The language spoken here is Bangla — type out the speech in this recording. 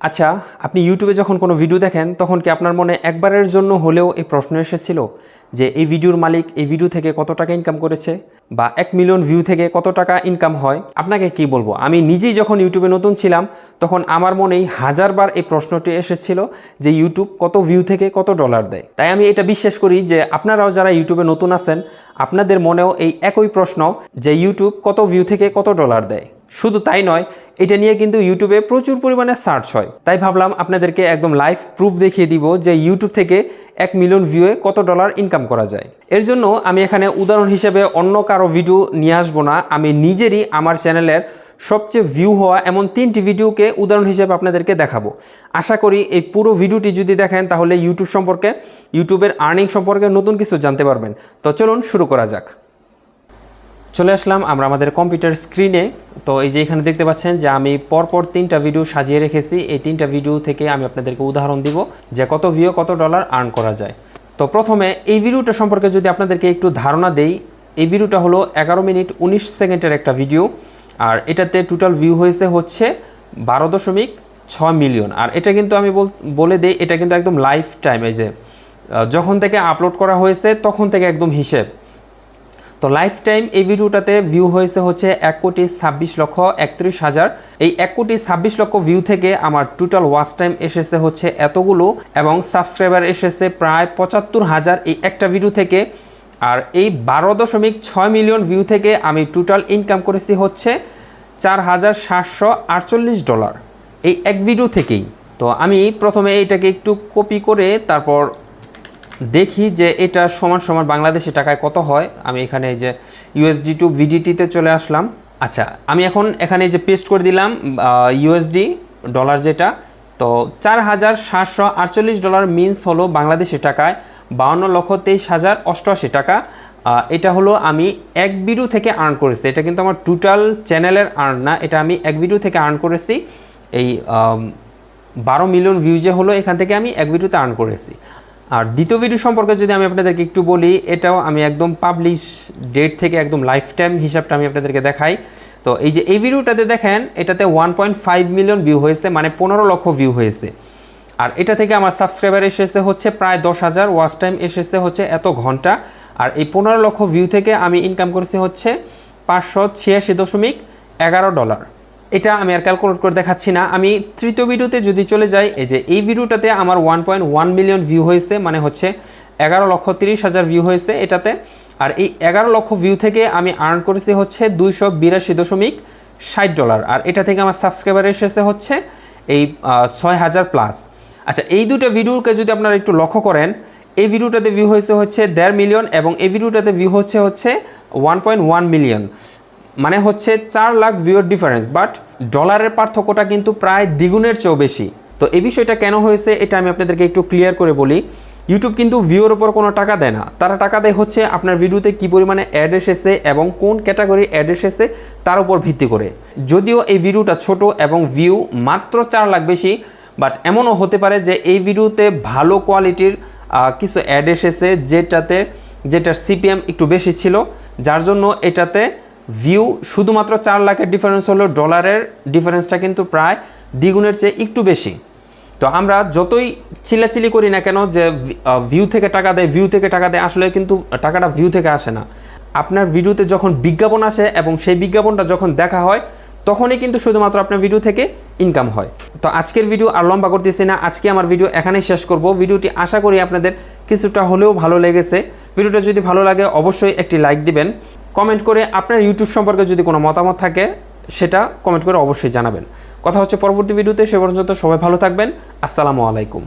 আচ্ছা আপনি ইউটিউবে যখন কোনো ভিডিও দেখেন, তখন কি আপনার মনে একবারের জন্য হলেও এই প্রশ্ন এসেছিল যে এই ভিডিওর মালিক এই ভিডিও থেকে কত টাকা ইনকাম করেছে বা এক মিলিয়ন ভিউ থেকে কত টাকা ইনকাম হয়? আপনাকে কি বলব? আমি নিজেই যখন ইউটিউবে নতুন ছিলাম, তখন আমার মনেই হাজারবার এই প্রশ্নটি এসেছিল যে ইউটিউব কত ভিউ থেকে কত ডলার দেয়। তাই আমি এটা বিশ্বাস করি যে আপনারাও যারা ইউটিউবে নতুন আছেন, আপনাদের মনেও এই একই প্রশ্ন যে ইউটিউব কত ভিউ থেকে কত ডলার দেয়। শুধু তাই নয় এটা নিয়ে কিন্তু ইউটিউবে প্রচুর পরিমাণে সার্চ হয়। তাই ভাবলাম আপনাদেরকে একদম লাইভ প্রুফ দেখিয়ে দিব যে ইউটিউব থেকে এক মিলিয়ন ভিউয়ে কত ডলার ইনকাম করা যায়। এর জন্য আমি এখানে উদাহরণ হিসেবে অন্য কারও ভিডিও নিয়ে আসব না। আমি নিজেরই আমার চ্যানেলের সবচেয়ে ভিউ হওয়া এমন তিনটি ভিডিওকে উদাহরণ হিসেবে আপনাদেরকে দেখাবো। আশা করি এই পুরো ভিডিওটি যদি দেখেন, তাহলে ইউটিউব সম্পর্কে ইউটিউবের আর্নিং সম্পর্কে নতুন কিছু জানতে পারবেন। তো চলুন শুরু করা যাক। চলে আসলাম আমরা আমাদের কম্পিউটার স্ক্রিনে তো এই যে এখানে দেখতে পাচ্ছেন যে আমি পরপর তিনটা ভিডিও সাজিয়ে রেখেছি। এই তিনটা ভিডিও থেকে আমি আপনাদেরকে উদাহরণ দিব যে কত ভিউ কত ডলার আর্ন করা যায়। তো প্রথমে এই ভিডিওটা সম্পর্কে যদি আপনাদেরকে একটু ধারণা দেই, এই ভিডিওটা হলো এগারো মিনিট উনিশ সেকেন্ডের একটা ভিডিও আর এটাতে টোটাল ভিউ হয়েছে হচ্ছে বারো দশমিক ছয় মিলিয়ন আর এটা কিন্তু আমি বল- বলে দিই, এটা কিন্তু একদম লাইফ টাইম এই যে। যখন থেকে আপলোড করা হয়েছে, তখন থেকে একদম হিসেব। তো লাইফ টাইম এই ভিডিওটাতে ভিউ হয়েছে হচ্ছে এক কোটি ছাব্বিশ লক্ষ একত্রিশ হাজার। এই এক কোটি ছাব্বিশ লক্ষ ভিউ থেকে আমার টোটাল ওয়াচ টাইম এসেছে হচ্ছে এতগুলো এবং সাবস্ক্রাইবার এসেছে প্রায় পঁচাত্তর হাজার এই একটা ভিডিও থেকে। আর এই বারো দশমিক ছয় মিলিয়ন ভিউ থেকে আমি টোটাল ইনকাম করেছি হচ্ছে চার হাজার সাতশো আটচল্লিশ ডলার এই এক ভিডিও থেকেই। তো আমি প্রথমে এইটাকে একটু কপি করে তারপর দেখি যে এটা সমান সমান বাংলাদেশি টাকায় কত হয়। আমি এখানে এই যে ইউএসডি টু ভিডিটিতে চলে আসলাম। আচ্ছা আমি এখন এখানে যে পেস্ট করে দিলাম ইউএসডি ডলার যেটা, তো চার হাজার সাতশো আটচল্লিশ ডলার মিন্স হলো বাংলাদেশি টাকায় বাউন্ন লক্ষ তেইশ হাজার অষ্টআশি টাকা। এটা হলো আমি এক ভিডিও থেকে আর্ন করেছি। এটা কিন্তু আমার টোটাল চ্যানেলের আর্ন না, এটা আমি এক ভিডিও থেকে আর্ন করেছি। এই বারো মিলিয়ন ভিউ যে হলো এখান থেকে আমি এক ভিডিওতে আর্ন করেছি। আর দ্বিতীয় ভিডিও সম্পর্কে যদি আমি আপনাদেরকে একটু বলি, এটাও আমি একদম পাবলিশ ডেট থেকে একদম লাইফ টাইম হিসাবটা আমি আপনাদেরকে দেখাই। তো এই যে এই ভিডিওটাতে দেখেন, এটাতে one point five million view হয়েছে মানে পনেরো লক্ষ ভিউ হয়েছে। আর এটা থেকে আমার সাবস্ক্রাইবার এসেছে হচ্ছে প্রায় দশ হাজার ওয়াচ টাইম এসেছে হচ্ছে এত ঘণ্টা। আর এই পনেরো লক্ষ ভিউ থেকে আমি ইনকাম করেছি হচ্ছে পাঁচশো ছিয়াশি দশমিক এগারো ডলার এটা আমি আর ক্যালকুলেট করে দেখাচ্ছি না। আমি তৃতীয় ভিডিওতে যদি চলে যাই, এই যে এই ভিডিওটাতে আমার one point one million view হয়েছে মানে হচ্ছে এগারো লক্ষ তিরিশ হাজার ভিউ হয়েছে এটাতে। আর এই এগারো লক্ষ ভিউ থেকে আমি আর্ন করেছি হচ্ছে দুইশো বিরাশি দশমিক ষাট ডলার আর এটা থেকে আমার সাবস্ক্রাইবার এসেছে হচ্ছে এই ছয় হাজার প্লাস আচ্ছা এই দুটো ভিডিওকে যদি আপনারা একটু লক্ষ্য করেন, এই ভিডিওটাতে ভিউ হয়েছে হচ্ছে দেড় মিলিয়ন এবং এই ভিডিওটাতে ভিউ হচ্ছে হচ্ছে ওয়ান পয়েন্ট ওয়ান মিলিয়ন মানে হচ্ছে চার লাখ ভিউর ডিফারেন্স বাট ডলারের পার্থক্যটা কিন্তু প্রায় দ্বিগুণের চেয়েও বেশি। তো এই বিষয়টা কেন হয়েছে, এটা আমি আপনাদেরকে একটু ক্লিয়ার করে বলি। ইউটিউব কিন্তু ভিউর ওপর কোনো টাকা দেয় না। তারা টাকা দেয় হচ্ছে আপনার ভিডিওতে কী পরিমাণে অ্যাড এসেছে এবং কোন ক্যাটাগরির অ্যাড এসেছে তার উপর ভিত্তি করে। যদিও এই ভিডিওটা ছোট এবং ভিউ মাত্র চার লাখ বেশি বাট এমনও হতে পারে যে এই ভিডিওতে ভালো কোয়ালিটির কিছু অ্যাড এসেছে যেটাতে, যেটার সিপিএম একটু বেশি ছিল, যার জন্য এটাতে ভিউ শুধুমাত্র চার লাখের ডিফারেন্স হলো ডলারের ডিফারেন্সটা কিন্তু প্রায় দ্বিগুণের চেয়ে একটু বেশি। তো আমরা যতই চিল্লাচিলি করি না কেন যে ভিউ থেকে টাকা দেয় ভিউ থেকে টাকা দেয়, আসলে কিন্তু টাকাটা ভিউ থেকে আসে না। আপনার ভিডিওতে যখন বিজ্ঞাপন আসে এবং সেই বিজ্ঞাপনটা যখন দেখা হয়, তখনই কিন্তু শুধুমাত্র আপনার ভিডিও থেকে ইনকাম হয়। তো আজকের ভিডিও আর লম্বা করতেছি না, আজকে আমার ভিডিও এখানেই শেষ করব। ভিডিওটি আশা করি আপনাদের কিছুটা হলেও ভালো লেগেছে। ভিডিওটা যদি ভালো লাগে, অবশ্যই একটি লাইক দিবেন। কমেন্ট করে আপনার ইউটিউব সম্পর্কে যদি কোনো মতামত থাকে, সেটা কমেন্ট করে অবশ্যই জানাবেন। কথা হচ্ছে পরবর্তী ভিডিওতে সে পর্যন্ত সবাই ভালো থাকবেন। আসসালামু আলাইকুম।